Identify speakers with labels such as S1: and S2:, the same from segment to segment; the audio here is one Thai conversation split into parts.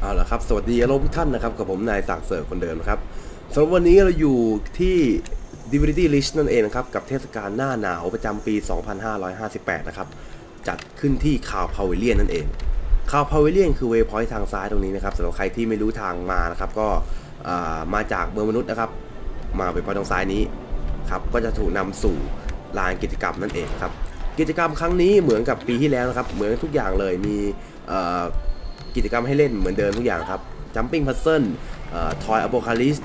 S1: เอาละครับ สวัสดีอารมณ์ทุกท่านนะครับ กับผมนายสักดิ์เสริร์คนเดิมนะครับสำหรับวันนี้เราอยู่ที่ Divinity List นั่นเองนะครับ กับเทศกาลหน้าหนาวประจำปี 2558 นะครับ จัดขึ้นที่คาวพาวิเลียนนั่นเองคาวพาวิเลียนคือเวย์พอยต์ทางซ้ายตรงนี้นะครับสำหรับใครที่ไม่รู้ทางมานะครับ ก็มาจากเมืองมนุษย์นะครับ มาเวพอยต์ทางซ้ายนี้ครับก็จะถูกนำสู่ลานกิจกรรมนั่นเองครับกิจกรรมครั้งนี้เหมือนกับปีที่แล้วนะครับ เหมือนทุกอย่างเลยมีเกิจกรรมให้เล่นเหมือนเดิมทุกอย่างครับ Jumping Puzzle เอ่อ Toy Apocalypse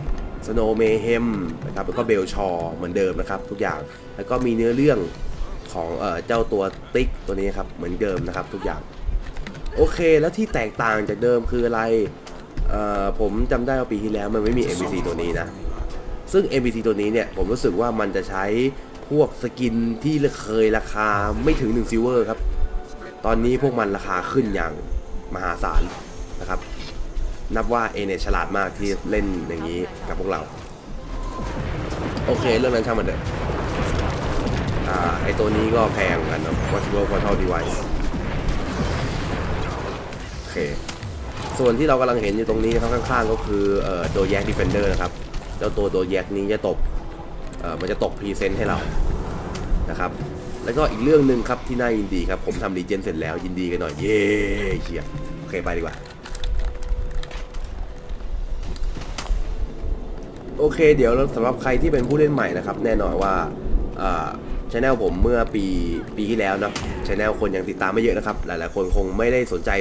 S1: Snow Mayhem นะครับแล้วก็เบลชอเหมือนเดิมนะครับ ทุกอย่างแล้วก็มีเนื้อเรื่องของเอเจ้าตัวติ๊กตัวนี้ครับเหมือนเดิมนะครับทุกอย่าง โอเคแล้วที่แตกต่างจากเดิมคืออะไรผมจำได้ว่าปีที่แล้วมันไม่มี NPC ตัวนี้นะ ซึ่ง NPC ตัวนี้เนี่ยผมรู้สึกว่ามันจะใช้พวกสกินที่เคยราคาไม่ถึง1ซิลเวอร์ครับ ตอนนี้พวกมันราคาขึ้นอย่าง มหาศาลนะครับ นับว่าเอเนฉลาดมากที่เล่นอย่างนี้กับพวกเรา โอเค เรื่องนั้นช่างมันเถอะอ่าไอตัวนี้ก็แพงกันเนอะวัตถุวัตถุดีไวโอเค ส่วนที่เรากำลังเห็นอยู่ตรงนี้ครับข้างๆก็คือเอ่อโดแยกดิเฟนเดอร์นะครับเจ้าตัวโดแยกนี้จะตกเอ่อมันจะตกพรีเซนต์ให้เรานะครับ แล้วก็อีกเรื่องหนึ่งครับที่น่ายินดีครับ ผมทำรีเจนเสร็จแล้วยินดีกันหน่อย เย้เชียโอเคไปดีกว่า โอเค เดี๋ยวสำหรับใครที่เป็นผู้เล่นใหม่นะครับ แน่นอนว่าช anel ผมเมื่อปีปีที่แล้วเนาะช anel คนยังติดตามไม่เยอะนะครับ หลายๆคนคงไม่ได้สนใจ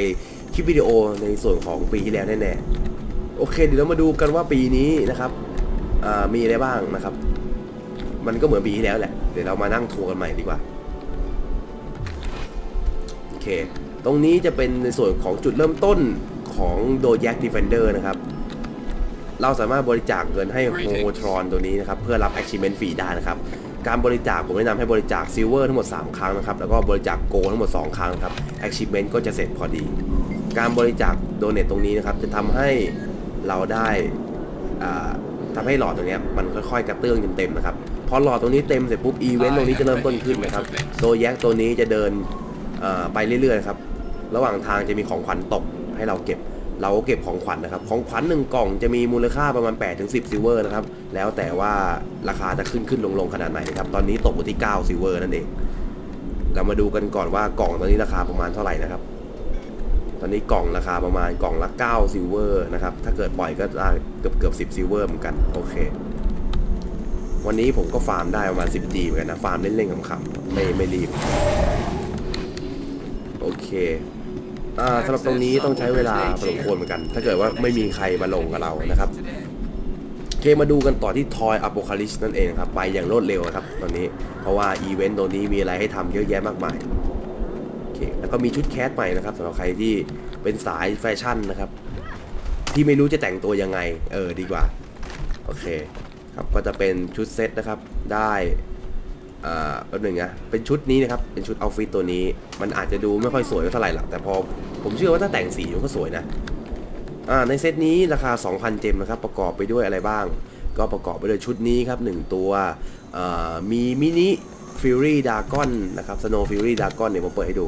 S1: คลิปวิดีโอในส่วนของปีที่แล้วแน่ๆ โอเค เดี๋ยวเรามาดูกันว่าปีนี้นะครับมีอะไรบ้างนะครับ มันก็เหมือนปีที่แล้วแหละ เดี๋ยวเรามานั่งทัวร์กันใหม่ดีกว่า เค ตรงนี้จะเป็นในส่วนของจุดเริ่มต้นของโดแยก Defender นะครับ เราสามารถบริจาคเงินให้โฮทรอนตัวนี้นะครับ เพื่อรับ Achievement ฟรีได้นะครับ การบริจาคผมแนะนำให้บริจาคซิลเวอร์ทั้งหมด 3 ครั้งนะครับ แล้วก็บริจาคโกทั้งหมด 2 ครั้งครับ Achievement ก็จะเสร็จพอดี การบริจาคโดเนตตรงนี้นะครับ จะทำให้เราได้อ่าทำให้หลอดตรงนี้มันค่อยๆ กระเตื้องจนเต็มนะครับพอหลอดตรงนี้เต็มเสร็จปุ๊บอีเวนต์ตรงนี้จะเริ่มต้นขึ้นนะครับ ตัวแยกตัวนี้จะเดิน ไปเรื่อยๆครับ ระหว่างทางจะมีของขวัญตกให้เราเก็บ เราก็เก็บของขวัญนะครับ ของขวัญหนึ่งกล่องจะมีมูลค่าประมาณ8ถึง10ซิลเวอร์นะครับ แล้วแต่ว่าราคาจะขึ้นขึ้นลงลงขนาดไหนนะครับ ตอนนี้ตกอยู่ที่9ซิลเวอร์นั่นเอง เรามาดูกันก่อนว่ากล่องตอนนี้ราคาประมาณเท่าไหร่นะครับ ตอนนี้กล่องราคาประมาณกล่องละ9ซิลเวอร์นะครับ ถ้าเกิดปล่อยก็เกือบเกือบ10ซิลเวอร์เหมือนกัน โอเควันนี้ผมก็ฟาร์มได้ประมาณ 10 G เหมือนกันนะ ฟาร์มเล่นๆขำๆไม่ไม่รีบ โอเคอ่าสำหรับตรงนี้ต้องใช้เวลาพอสมควรเหมือนกัน ถ้าเกิดว่าไม่มีใครมาลงกับเรานะครับเคมาดูกันต่อที่ Toy Apocalypse นั่นเองครับ ไปอย่างรวดเร็วครับตอนนี้ เพราะว่าอีเวนต์ตัวนี้มีอะไรให้ทำเยอะแยะมากมายโอเคแล้วก็มีชุดแคสใหม่นะครับสำหรับใครที่เป็นสายแฟชั่นนะครับ ที่ไม่รู้จะแต่งตัวยังไง เออดีกว่า โอเคครับก็จะเป็นชุดเซตนะครับ ได้ อ่าแป๊บหนึงนะเป็นชุดนี้นะครับ เป็นชุดเอาฟิตตัวนี้ มันอาจจะดูไม่ค่อยสวยเท่าไหร่หรอกแต่พอผมเชื่อว่าถ้าแต่งสีมันก็สวยนะอ่าในเซตนี้ราคา 2,000 เจมนะครับ ประกอบไปด้วยอะไรบ้าง ก็ประกอบไปด้วยชุดนี้ครับ 1 ตัวอ่ามีมินิฟิวรี่ดากอนนะครับสโนว์ฟิวรี่ดากอนเนี่ยผมเปิดให้ดู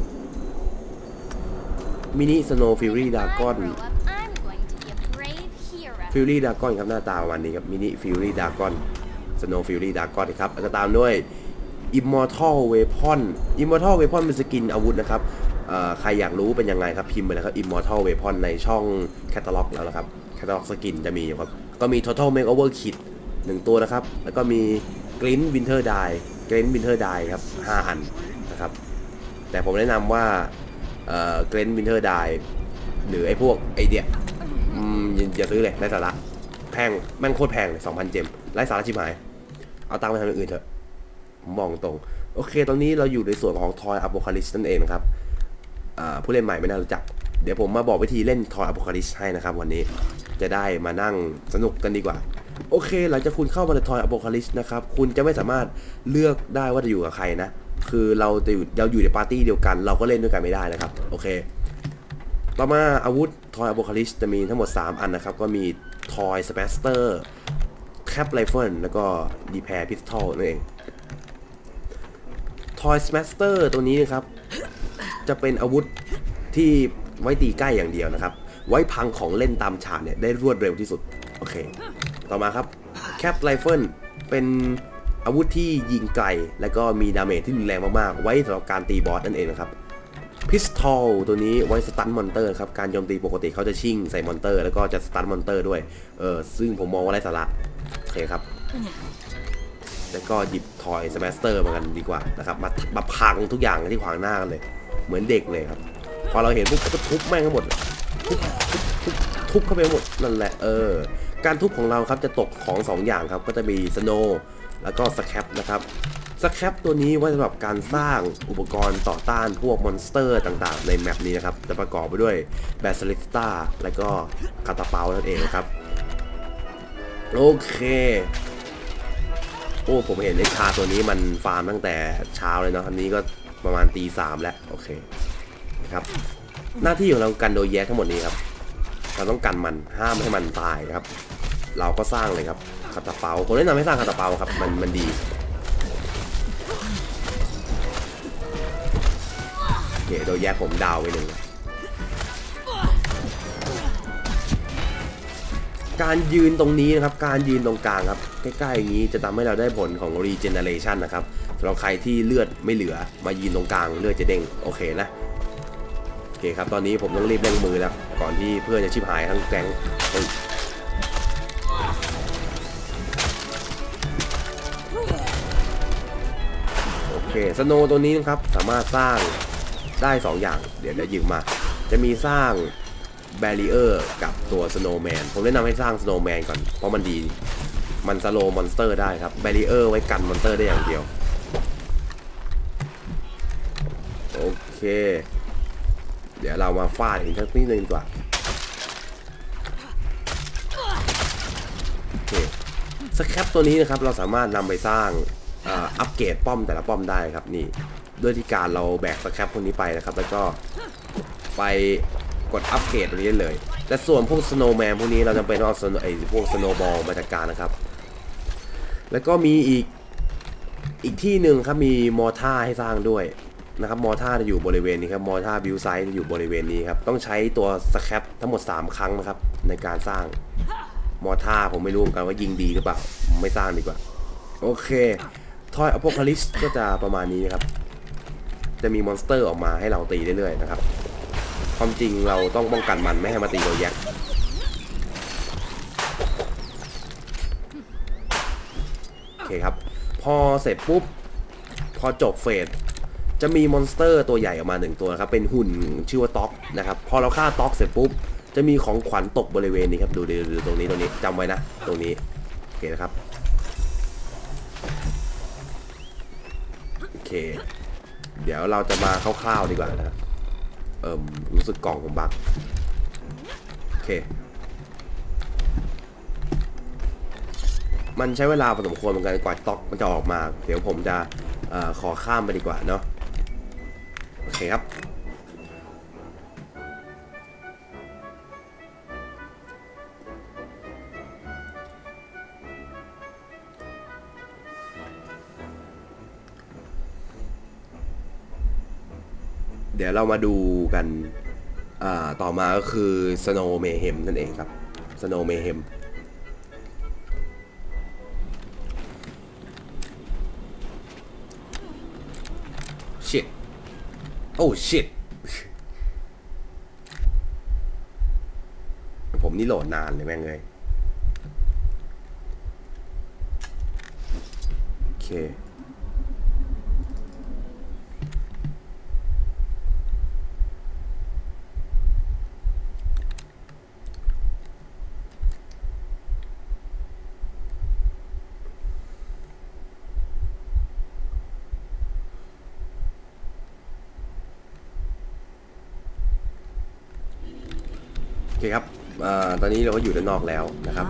S1: มินิสโนว์ฟิวรี่ดากอน ฟิวรี่ดากอนครับหน้าตาประมาณนี้ครับมินิฟิวรี่ดากอนสโนว์ฟิวรี่ดากอนครับแล้วก็ตามด้วย Immortal Weapon Immortal Weapon เป็นสกินอาวุธนะครับใครอยากรู้เป็นยังไงครับพิมพ์ไปเลยครับ Immortal Weapon ในช่องแคตตาล็อกแล้วนะครับแคตตาล็อกสกินจะมีอยู่ครับ ก็มี Total Makeover Kit 1ตัวนะครับ แล้วก็มี Glint Winter Dye Glint Winter Dye ครับ5อันนะครับ แต่ผมแนะนำว่าเอ่อ Glint Winter Dye หรือไอ้พวกไอเดียอย่าซื้อเลยไร้สาระแพงแม่งโคตรแพงเลยสองพันเจมไร้สาระชิบหาย เอาตังค์ไปทำอย่างอื่นเถอะ มองตรง โอเค ตอนนี้เราอยู่ในส่วนของ Toy Apocalypse นั่นเองนะครับผู้เล่นใหม่ไม่น่ารู้จัก เดี๋ยวผมมาบอกวิธีเล่น Toy Apocalypse ให้นะครับวันนี้จะได้มานั่งสนุกกันดีกว่า โอเค หลังจากคุณเข้ามาใน Toy Apocalypse นะครับ คุณจะไม่สามารถเลือกได้ว่าจะอยู่กับใครนะ คือเราจะอยู่เราอยู่ในปาร์ตี้เดียวกัน เราก็เล่นด้วยกันไม่ได้นะครับ โอเค ต่อมาอาวุธ Toy Apocalypse จะมีทั้งหมด 3 อันนะครับ ก็มี Toy Spaster Cap Rifle แล้วก็ Repair Pistol นั่นเอง Toy Smaster ตัวนี้นะครับ จะเป็นอาวุธที่ไว้ตีใกล้อย่างเดียวนะครับ ไว้พังของเล่นตามฉากเนี่ยได้รวดเร็วที่สุด โอเค ต่อมาครับแคปไรเฟิลเป็นอาวุธที่ยิงไกล และก็มีดาเมจที่รุนแรงมากๆ ไว้สำหรับการตีบอสนั่นเองนะครับพิสทอลตัวนี้ไว้สตันมอนเตอร์ครับ การโจมตีปกติเขาจะชิ่งใส่มอนเตอร์ แล้วก็จะสตันมอนเตอร์ด้วย เออซึ่งผมมองว่าไร้สาระ โอเคครับ แล้วก็หยิบทอยสมาสเตอร์มากันดีกว่านะครับมามาพังทุกอย่างที่ขวางหน้ากันเลย เหมือนเด็กเลยครับ พอเราเห็นปุ๊บก็ทุบแม่งทั้งหมดทุบทุบทุบทุบเข้าไปหมดนั่นแหละเออ การทุบของเราครับจะตกของสองอย่างครับ ก็จะมีสโนแล้วก็สแคปนะครับสแคปตัวนี้ไว้สำหรับการสร้างอุปกรณ์ต่อต้านพวกมอนสเตอร์ต่างๆ ในแมปนี้นะครับ จะประกอบไปด้วยแบสลิสตาแล้วก็คาตาเปานั่นเองนะครับ โอเค โอ้ผมเห็นไอ้ชาตัวนี้มันฟาร์มตั้งแต่เช้าเลยเนาะอันนี้ก็ประมาณตีสามแล้วโอเคนะครับ หน้าที่ของเรากันโดยแยกทั้งหมดนี้ครับ เราต้องกันมันห้ามให้มันตายครับ เราก็สร้างเลยครับคาตาเปาผมแนะนำให้สร้างคาตาเปาครับมันมันดีโอเคโดยแยกผมดาวไปหนึ่ง การยืนตรงนี้นะครับ การยืนตรงกลางครับ ใกล้ๆอย่างนี้จะทำให้เราได้ผลของ regeneration นะครับสำหรับใครที่เลือดไม่เหลือมายืนตรงกลางเลือดจะเด้งโอเคนะโอเคครับตอนนี้ผมต้องรีบเร่งมือแล้วก่อนที่เพื่อนจะชิบหายทั้งแก๊งโอเคสโนตัวนี้นะครับสามารถสร้างได้ 2 อย่าง เดี๋ยวจะยืมมา จะมีสร้าง แบรีเออร์กับตัวสโนว์แมนผมแนะนำให้สร้างสโนว์แมนก่อน เพราะมันดี มันสโลมอนสเตอร์ได้ครับแบรีเออร์ไว้กันมอนสเตอร์ได้อย่างเดียว โอเค เดี๋ยวเรามาฟาดอีกสักนิดนึงดีกว่าโอเคสแคปตัวนี้นะครับเราสามารถนำไปสร้างอัปเกรดป้อมแต่ละป้อมได้ครับนี่ด้วยที่การเราแบกสแคปพวกนี้ไปนะครับ แล้วก็ไป กดอัปเกรดตรงนี้เลย แต่ส่วนพวกสโนว์แมนพวกนี้เราจะเป็นเอา snow- ไอ้พวกสโนว์บอลมาจัดการนะครับ แล้วก็มีอีกอีกที่หนึ่งครับมีมอท่าให้สร้างด้วยนะครับมอท่าจะอยู่บริเวณนี้ครับมอท่าบิวไซต์จะอยู่บริเวณนี้ครับต้องใช้ตัวสแคปทั้งหมด 3 ครั้งนะครับในการสร้างมอท่าผมไม่รู้เหมือนกันว่ายิงดีหรือเปล่าไม่สร้างดีกว่า โอเคทอยอ p o คาลิ s ก็จะประมาณนี้นะครับ จะมีมอนสเตอร์ออกมาให้เราตีเรื่อยๆนะครับ ความจริงเราต้องป้องกันมันไม่ให้มาตีเราแยกโอเคครับ พอเสร็จปุ๊บ พอจบเฟสจะมีมอนสเตอร์ตัวใหญ่ออกมาหนึ่งตัวนะครับ เป็นหุ่นชื่อว่าต็อกนะครับ พอเราฆ่าต็อกเสร็จปุ๊บ จะมีของขวัญตกบริเวณนี้ครับ ดูดูตรงนี้ตรงนี้จำไว้นะ ตรงนี้ โอเคนะครับ โอเค เดี๋ยวเราจะมาคร่าวๆดีกว่านะครับ เอิ่มรู้สึกกล่องผมบักโอเค มันใช้เวลาพอสมควรเหมือนกันกว่าต็อกมันจะออกมา เดี๋ยวผมจะอขอข้ามไปดีกว่าเนาะโอเคครับ เดี๋ยวเรามาดูกันอ่าต่อมาก็คือ Snow Mayhem นั่นเองครับ Snow Mayhem shit oh shit ผมนี่โหลดนานเลยแม่งเลยโอเค เคครับอาตอนนี้เราก็อยู่ด้านนอกแล้วนะครับ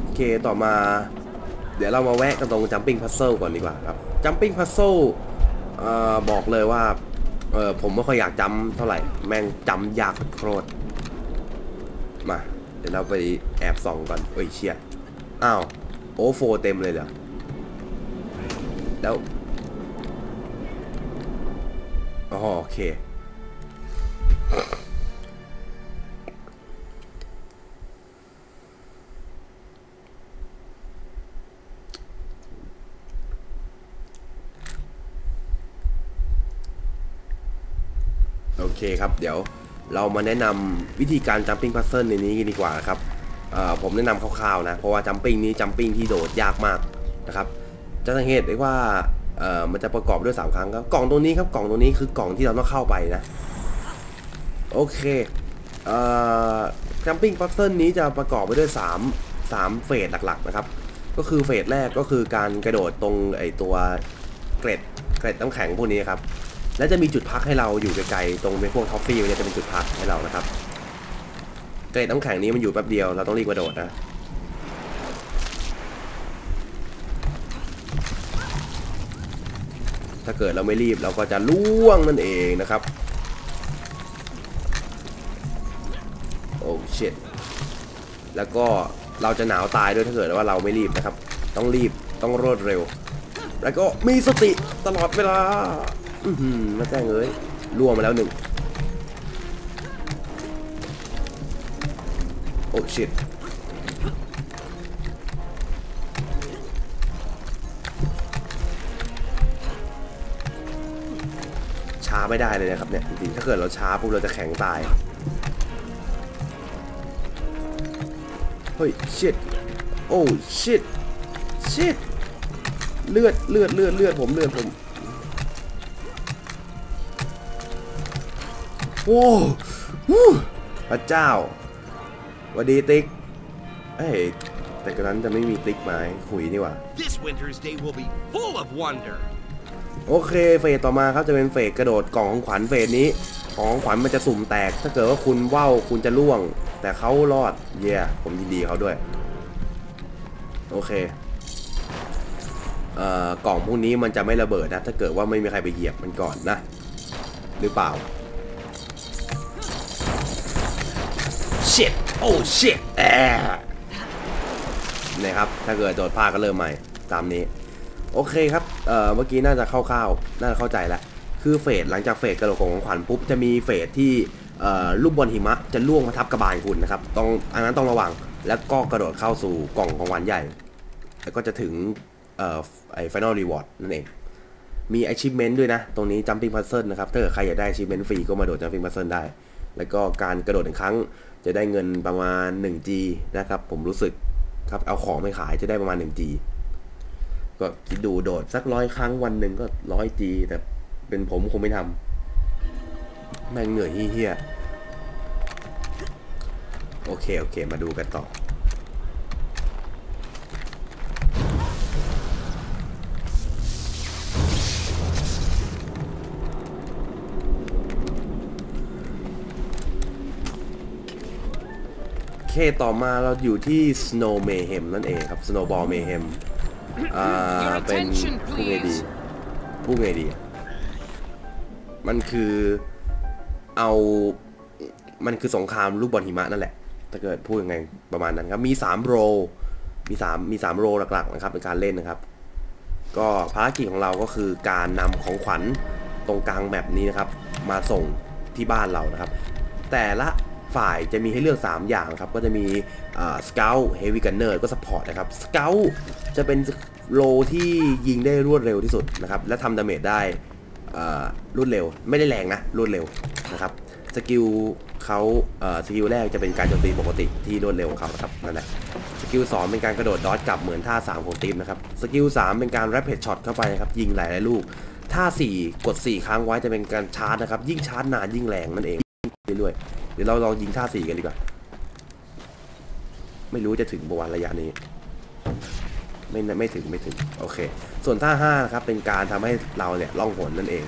S1: โอเค ต่อมา เดี๋ยวเรามาแวะกันตรง jumping puzzle ก่อนดีกว่าครับ jumping puzzle เอ่อบอกเลยว่า เออผมไม่ค่อยอยากจำเท่าไหร่ แม่งจำยากโคตร มา เดี๋ยวเราไปแอบส่องก่อนเอ้ยเชียอ้าว โอ้โฟเต็มเลยเหรอ แล้วอ๋อโอเค เคครับ เดี๋ยวเรามาแนะนำวิธีการจัมปิ้งพัซเซิลในนี้กันดีกว่านะครับผมแนะนำคร่าวๆนะ เพราะว่าจัมปิ้งนี้จัมปิ้งที่โดดยากมากนะครับ จะสังเกตได้ว่ามันจะประกอบด้วย 3 ครั้งครับกล่องตัวนี้ครับกล่องตัวนี้คือกล่องที่เราต้องเข้าไปนะ โอเคเออจัมปิ้งพัซเซิลนี้จะประกอบไปด้วย 3 3 เฟสหลักๆนะครับ ก็คือเฟสแรกก็คือการกระโดดตรงไอตัวเกร็ดเกร็ดน้ำแข็งพวกนี้ครับ และจะมีจุดพักให้เราอยู่ไกลๆตรงเป็นพวกท็อฟฟี่เนี่ยจะเป็นจุดพักให้เรานะครับเกร็ดน้ำแข็งนี้มันอยู่แป๊บเดียวเราต้องรีบกระโดดนะถ้าเกิดเราไม่รีบเราก็จะล่วงนั่นเองนะครับโอ้ชิตแล้วก็เราจะหนาวตายด้วยถ้าเกิดว่าเราไม่รีบนะครับ ต้องรีบต้องรวดเร็ว แล้วก็มีสติตลอดเวลา อือหือมาแจ้งเอ้ยล่วงมาแล้วหนึ่งโอ้ชิตช้าไม่ได้เลยนะครับเนี่ยจริงๆถ้าเกิดเราช้าปุ๊บเราจะแข็งตาย เฮ้ย shit โอ้ shit shit เลือดเลือดเลือดเลือดผมเลือดผม โอ้ฮู้พระเจ้าหวัสดีติ๊กเอ้ยแต่กระนั้นจะไม่มีติ๊กไม้คุยนี่หว่า
S2: This winter's day will be full of wonder.
S1: โอเคเฟสต่อมาครับจะเป็นเฟสกระโดดกล่องของขวัญเฟสนี้ของของขวัญมันจะสุ่มแตก ถ้าเกิดว่าคุณว่าวคุณจะล่วง แต่เขารอดเย่ผมยินดีเขาด้วย โอเคเอ่อกล่องพวกนี้มันจะไม่ระเบิดนะ ถ้าเกิดว่าไม่มีใครไปเหยียบมันก่อนนะ หรือเปล่า shit โอ้ shit แอะนะครับ ถ้าเกิดโดดพลาดก็เริ่มใหม่ตามนี้ โอเคครับ เอ่อ เมื่อกี้น่าจะคร่าวๆ น่าจะเข้าใจแล้ว คือเฟสหลังจากเฟสกระโดดของขวัญปุ๊บ จะมีเฟสที่เอ่อลูกบอลหิมะจะล่วงมาทับกระบาลคุณนะครับ ต้อง อันนั้นต้องระวัง แล้วก็กระโดดเข้าสู่กล่องของขวัญใหญ่ แล้วก็จะถึง เอ่อ ไอ้ final reward นั่นเอง มี achievement ด้วยนะ ตรงนี้ jumping puzzle นะครับ ถ้าเกิดใครอยากได้ achievement ฟรีก็มาโดด jumping puzzle ได้ แล้วก็การกระโดดหนึ่งครั้ง จะได้เงินประมาณ 1G นะครับ ผมรู้สึกครับเอาของไปขายจะได้ประมาณ 1G ก็คิดดูโดดสักร้อยครั้งวันหนึ่งก็ร้อยจีแต่เป็นผมคงไม่ทำแม่งเหนื่อยเฮี้ยโอเค โอเค มาดูกันต่อ เคต่อมาเราอยู่ที่ Snow Mayhem นั่นเองครับ Snowball Mayhem อ่า เป็นพูดไงดีพูดไงดี มันคือเอา มันคือสงครามลูกบอลหิมะนั่นแหละ ถ้าเกิดพูดยังไงประมาณนั้นครับ มี 3 โรลมี3มี3โรลหลักๆนะครับในการเล่นนะครับ ก็ภารกิจของเราก็คือการนำของขวัญตรงกลางแบบนี้นะครับ มาส่งที่บ้านเรานะครับ แต่ละ ฝ่ายจะมีให้เลือก 3 อย่างครับ ก็จะมีสเกลเฮฟวี่กันเนอร์ก็สปอร์ตนะครับสเกลจะเป็นโลที่ยิงได้รวดเร็วที่สุดนะครับ และทำดาเมจได้รวดเร็ว ไม่ได้แรงนะ รวดเร็วนะครับสกิลเขาสกิลแรกจะเป็นการโจมตีปกติที่รวดเร็วของเขาครับนั่นแหละสกิล2เป็นการกระโดดดอทกลับเหมือนท่า 3 ของทีมนะครับสกิล3เป็นการแรปเพดช็อตเข้าไปนะครับยิงหลายๆลูกท่า 4 กด 4 ครั้งไว้จะเป็นการชาร์จนะครับยิ่งชาร์จนานยิ่งแรงนั่นเองเรื่อยๆ เดี๋ยวเราลองยิงท่าสี่กันดีกว่า ไม่รู้จะถึงบระวันระยะนี้ ไม่ไม่ถึงไม่ถึง โอเค ส่วนท่าห้าครับเป็นการทำให้เราเนี่ยล่องหนนั่นเอง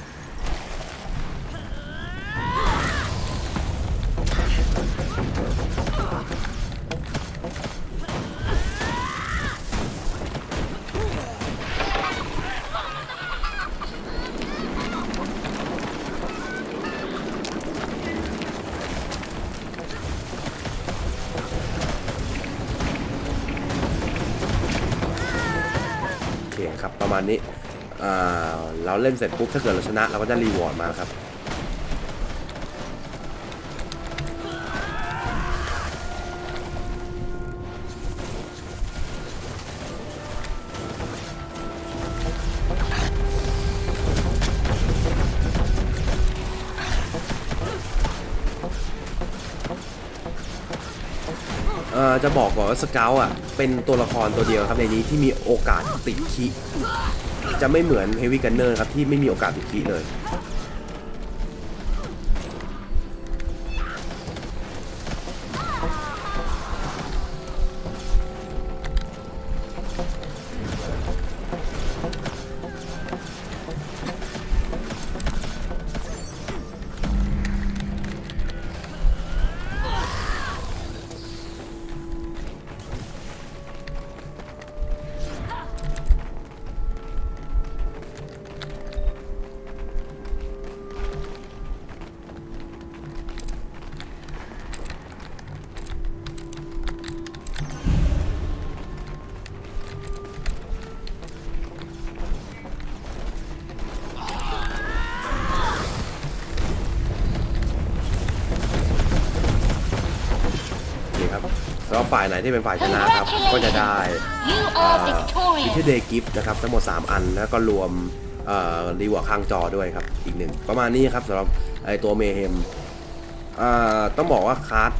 S1: เล่นเสร็จปุ๊บถ้าเกิดเราชนะเราก็จะรีวอร์ดมาครับจะบอกก่อนว่าสเกลอะเป็นตัวละครตัวเดียวครับในนี้ที่มีโอกาสติดคิ จะไม่เหมือนเฮวี่กันเนอร์ครับที่ไม่มีโอกาสติดคีเลย ฝ่ายไหนที่เป็นฝ่ายชนะครับก็จะได้
S3: You
S1: เอ่
S3: are
S1: อ
S3: victorious.
S1: ที่เดย์กิฟต์นะครับทั้งหมด 3 อันแล้วก็รวมเอ่อรีวอร์ดข้างจอด้วยครับอีกหนึ่งประมาณนี้ครับสำหรับไอตัวเมเฮมต้องบอกว่าคาร์ด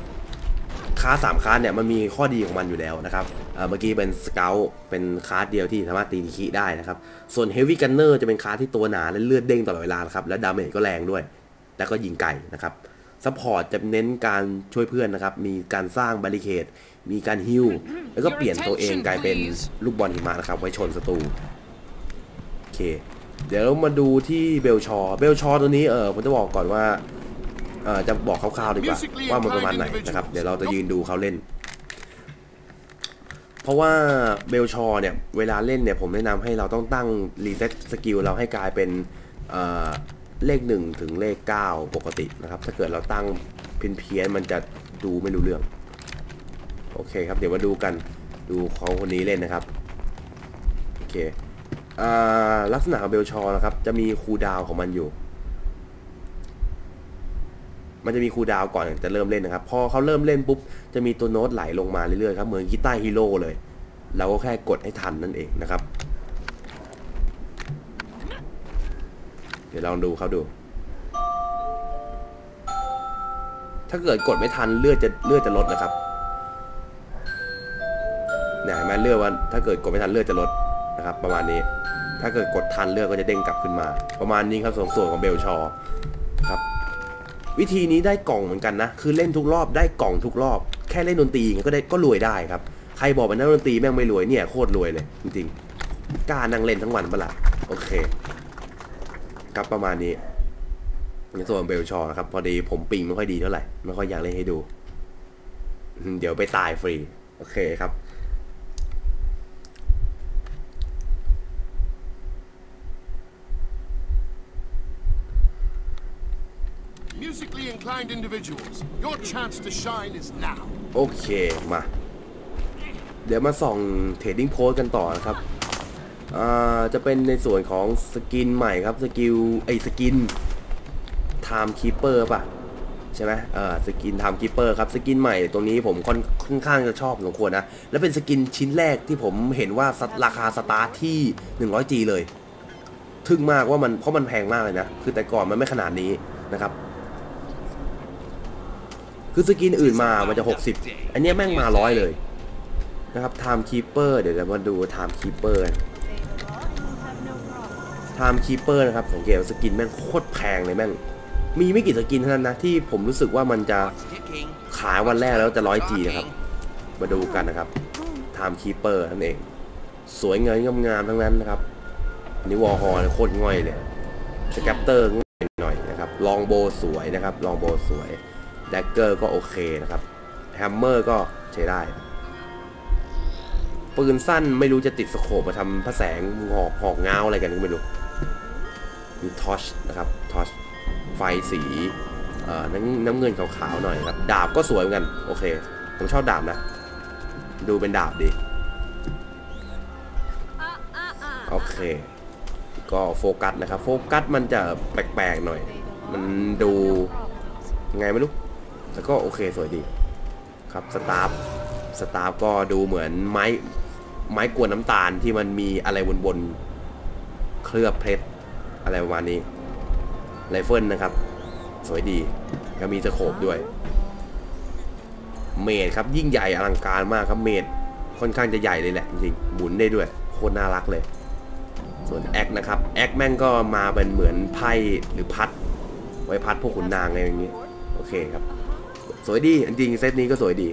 S1: คาร์ดสามคาร์ดเนี่ยมันมีข้อดีของมันอยู่แล้วนะครับเอ่อเมื่อกี้เป็นสเกลเป็นคาร์ดเดียวที่สามารถตีคีได้นะครับส่วนเฮฟวี่กันเนอร์จะเป็นคาร์ดที่ตัวหนาและเลือดเด้งตลอดเวลานะครับและดาเมจก็แรงด้วย แล้วก็ยิงไก่นะครับซัพพอร์ตจะเน้นการช่วยเพื่อนนะครับ มีการสร้างบาริเคด มีการฮิวแล้วก็เปลี่ยนตัวเองกลายเป็นลูกบอลหิมะนะครับไว้ชนศัตรูโอเค เดี๋ยวเรามาดูที่เบลชอ เบลชอตัวนี้เออผมจะบอกก่อนว่าเออจะบอกคร่าวๆดีกว่าว่ามันประมาณไหนนะครับ เดี๋ยวเราจะยืนดูเขาเล่น เพราะว่าเบลชอเนี่ยเวลาเล่นเนี่ยผมแนะนำให้เราต้องตั้งรีเซ็ตสกิลเราให้กลายเป็นเอ่อเลข 1 ถึงเลข 9 ปกตินะครับ ถ้าเกิดเราตั้งเพี้ยนๆมันจะดูไม่รู้เรื่อง โอเคครับ เดี๋ยวมาดูกันดูของคนนี้เล่นนะครับ โอเคอลักษณะของเบลชอนะครับ จะมีคูดาวของมันอยู่ มันจะมีคูดาวก่อนจะเริ่มเล่นนะครับ พอเขาเริ่มเล่นปุ๊บ จะมีตัวโน้ตไหลลงมาเรื่อยๆครับ เหมือนกีตาร์ฮีโร่เลย เราก็แค่กดให้ทันนั่นเองนะครับ เดี๋ยวลองดูเขาดู ถ้าเกิดกดไม่ทันเลือดจะเลือดจะลดนะครับ เนี่ยเห็นไหมเลือดว่าถ้าเกิดกดไม่ทันเลือดจะลดนะครับประมาณนี้ ถ้าเกิดกดทันเลือดก็จะเด้งกลับขึ้นมา ประมาณนี้ครับส่วนส่วนของเบลชอครับวิธีนี้ได้กล่องเหมือนกันนะ คือเล่นทุกรอบได้กล่องทุกรอบ แค่เล่นดนตรีก็ได้ก็รวยได้ครับ ใครบอกเป็นนักดนตรีแม่งไม่รวยเนี่ยโคตรรวยเลยจริงๆกล้านั่งเล่นทั้งวันเปล่ะโอเคครับประมาณนี้ในส่วนเบลชอนะครับพอดีผมปิงไม่ค่อยดีเท่าไหร่ไม่ค่อยอยากเล่นให้ดู เดี๋ยวไปตายฟรี โอเคครับ
S4: inclined individuals, your chance to shine is now.
S1: โอเค มา เดี๋ยวมาส่องเทรดดิ้งโพสกันต่อนะครับจะเป็นในส่วนของสกินใหม่ครับ สกิลไอสกิน Time Keeper ป่ะ ใช่ไหมเออสกิน Time Keeper ครับ สกินใหม่ตรงนี้ผมค่อนค่อนข้างจะชอบสมควรนะ และเป็นสกินชิ้นแรกที่ผมเห็นว่าราคาสตาร์ทที่ 100G เลย ทึ่งมากว่ามันเพราะมันแพงมากเลยนะ คือแต่ก่อนมันไม่ขนาดนี้นะครับ คือสกินอื่นมามันจะ 60 อันนี้แม่งมาร้อยเลยนะครับ Time Keeper เดี๋ยวจะมาดู Time Keeper กัน Time Keeper นะครับสังเกตว่าสกินแม่งโคตรแพงเลยแม่ง มีไม่กี่สกินเท่านั้นนะ ที่ผมรู้สึกว่ามันจะขายวันแรกแล้วจะร้อยจีนะครับ มาดูกันนะครับ Time Keeper นั่นเอง สวยเงามงามๆทั้งนั้นนะครับนนี้วอลฮอโคตรง่อยเลยสแกปเตอร์ง่อยหน่อยนะครับ ลองโบสวยนะครับ ลองโบสวย แดกเกอร์ก็โอเคนะครับแฮมเมอร์ก็ใช้ได้ปืนสั้นไม่รู้จะติดสโคปมาทำพระแสงหอกหอกเงาอะไรกันก็ไม่รู้มีทอชนะครับทอชไฟสีเอ่อน้ำน้ำเงินขาวๆหน่อยครับดาบก็สวยเหมือนกัน โอเค ผมชอบดาบนะ ดูเป็นดาบดี โอเค ก็โฟกัสนะครับ โฟกัสมันจะแปลกๆหน่อย มันดู ไงไม่รู้ แต่ก็โอเคสวยดีครับสตาร์ฟสตาร์ฟก็ดูเหมือนไม้ไม้กวนน้ำตาลที่มันมีอะไรบนๆเคลือบเพชรอะไรประมาณนี้ไรเฟิลนะครับ สวยดีก็มีสโคปด้วย เมดครับยิ่งใหญ่อลังการมากครับเมดค่อนข้างจะใหญ่เลยแหละจริงๆหมุนได้ด้วยโคตรน่ารักเลย ส่วนแอคนะครับแอคแม่งก็มาเป็นเหมือนไพ่หรือพัด ไว้พัดพวกขุนนางอะไรอย่างนี้ โอเคครับ สวยดีจริงเซตนี้ก็สวยดี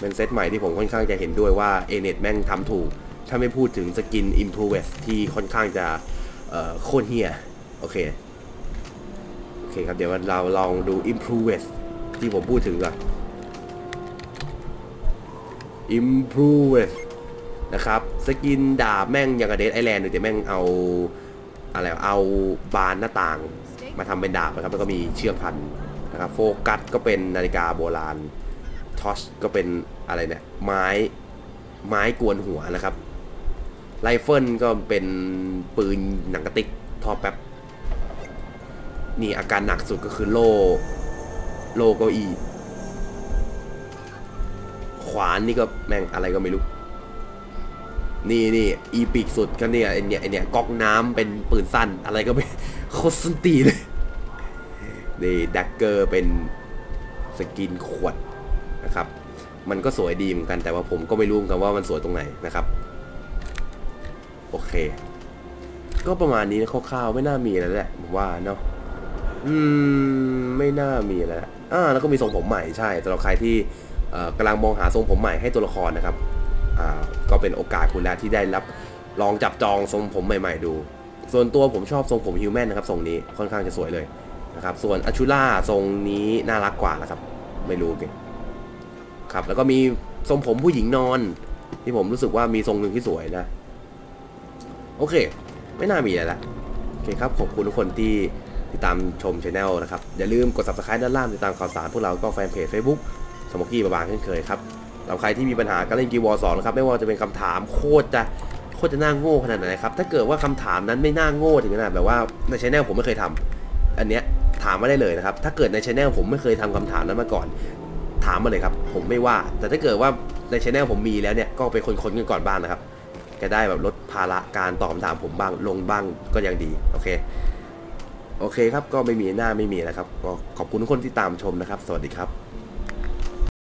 S1: เป็นเซตใหม่ที่ผมค่อนข้างจะเห็นด้วยว่าเอเนตแม่งทำถูก ถ้าไม่พูดถึงสกิน i m p r o v e ที่ค่อนข้างจะโคตรเฮียโอเค โอเคครับ เดี๋ยวเราลองดู i m p r o v e ที่ผมพูดถึงก่อน i m p r o v e นะครับ สกินดาบแม่งอย่างกับเดทไอแลนด์แต่แม่งเอาอะไรเอาบานหน้าต่างมาทำเป็นดาบนะครับแล้วก็มีเชือกพัน นะครับโฟกัสก็เป็นนาฬิกาโบราณทอชก็เป็นอะไรเนี่ยไม้ไม้กวนหัวนะครับไรเฟิลก็เป็นปืนหนังกระติกทอแป๊บนี่อาการหนักสุดก็คือโลโลเก้าอี้ขวานนี่ก็แม่งอะไรก็ไม่รู้ นี่นี่อีปิกสุดก็เนี่ยไอเนี่ยไอเนี่ยก๊อกน้ำเป็นปืนสั้นอะไรก็ไม่โคตรสนตีเลย นี่ดักเกอร์เป็นสกินขวดนะครับ มันก็สวยดีเหมือนกันแต่ว่าผมก็ไม่รู้เหมือนกันว่ามันสวยตรงไหนนะครับ โอเค ก็ประมาณนี้นะคร่าวๆไม่น่ามีอะไรแล้วแหละผมว่าเนาะอืมไม่น่ามีแล้วอ่าแล้วก็มีทรงผมใหม่ใช่สำหรับใครที่กำลังมองหาทรงผมใหม่ให้ตัวละครนะครับอ่าก็เป็นโอกาสคุณแล้วที่ได้รับลองจับจองทรงผมใหม่ ๆ ดู ส่วนตัวผมชอบทรงผมฮิวแมนนะครับทรงนี้ค่อนข้างจะสวยเลย นะครับ ส่วนอชูล่าทรงนี้น่ารักกว่านะครับ ไม่รู้เก่งครับ แล้วก็มีทรงผมผู้หญิงนอน ที่ผมรู้สึกว่ามีทรงหนึ่งที่สวยนะ โอเค ไม่น่ามีอะไรละโอเคครับ ขอบคุณทุกคนที่ติดตามชมช anel นะครับ อย่าลืมกด subscribe ด้านล่างติดตามข่าวสารพวกเราก็แฟนเพจ Facebook สมอกี้บาบางเช่นเคยครับสำหรับใครที่มีปัญหาการเล่นกีวอร์สองนะครับ ไม่ว่าจะเป็นคำถามโคตรจะโคตรจะน่าโง่ขนาดไหนครับ ถ้าเกิดว่าคำถามนั้นไม่น่าโง่ถึงขนาดแบบว่าในช anel ผมไม่เคยทำอันเนี้ย ถามมาได้เลยนะครับ ถ้าเกิดในช anel ผมไม่เคยทำคำถามนั้นมาก่อน ถามมาเลยครับ ผมไม่ว่า แต่ถ้าเกิดว่าในช anel ผมมีแล้วเนี่ย ก็ไปค้นๆกันก่อนบ้างนะครับ จะได้แบบลดภาระการตอบคำถามผมบ้างลงบ้างก็ยังดี โอเค โอเคครับ ก็ไม่มีหน้าไม่มีนะครับ ก็ขอบคุณทุกคนที่ตามชมนะครับ สวัสดีครับ